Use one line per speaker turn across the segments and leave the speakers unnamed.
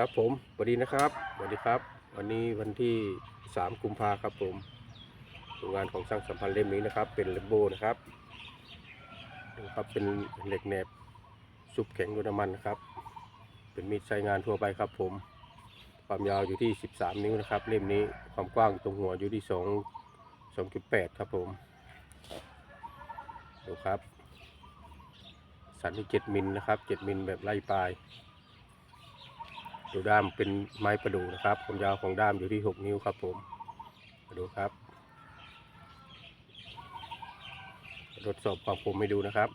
ครับผมสวัสดีนะครับสวัสดีครับ วันนี้วันที่ 3 กุมภาครับผมงานของช่างสัมพันธ์เล่มนี้นะครับ เป็นเลมโบนะครับดูครับเป็นเหล็กแหนบซุปแข็งด้วยน้ำมันนะครับ เป็นมีดใช้งานทั่วไปครับผม ความยาวอยู่ที่ 13 นิ้วนะครับ เล่มนี้ความกว้างตรงหัวอยู่ที่ 2 2.8 ครับผมดูครับสันที่ 7 มิลนะครับ 7 มิลแบบไล่ปลาย ดูด้ามเป็นไม้ประดู่นะครับความยาวของด้ามอยู่ที่ 6 นิ้วครับผมมาดูครับ ทดสอบความคมให้ดูนะครับ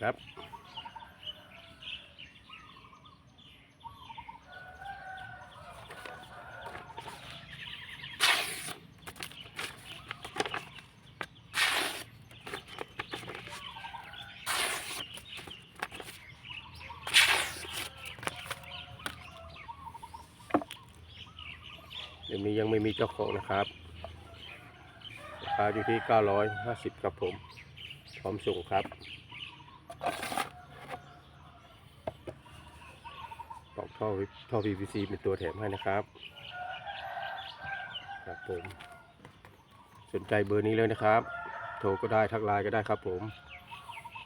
ครับเดี๋ยวนี้ยังไม่มีเจ้าของนะครับราคาอยู่ที่ 950 ครับผม พร้อมส่งครับ ปอกท่อท่อ PVC เป็นตัวแถมให้นะครับครับผมสนใจเบอร์นี้เลยนะครับ โทรก็ได้ทักไลน์ก็ได้ครับผม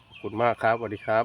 ขอบคุณมากครับสวัสดีครับ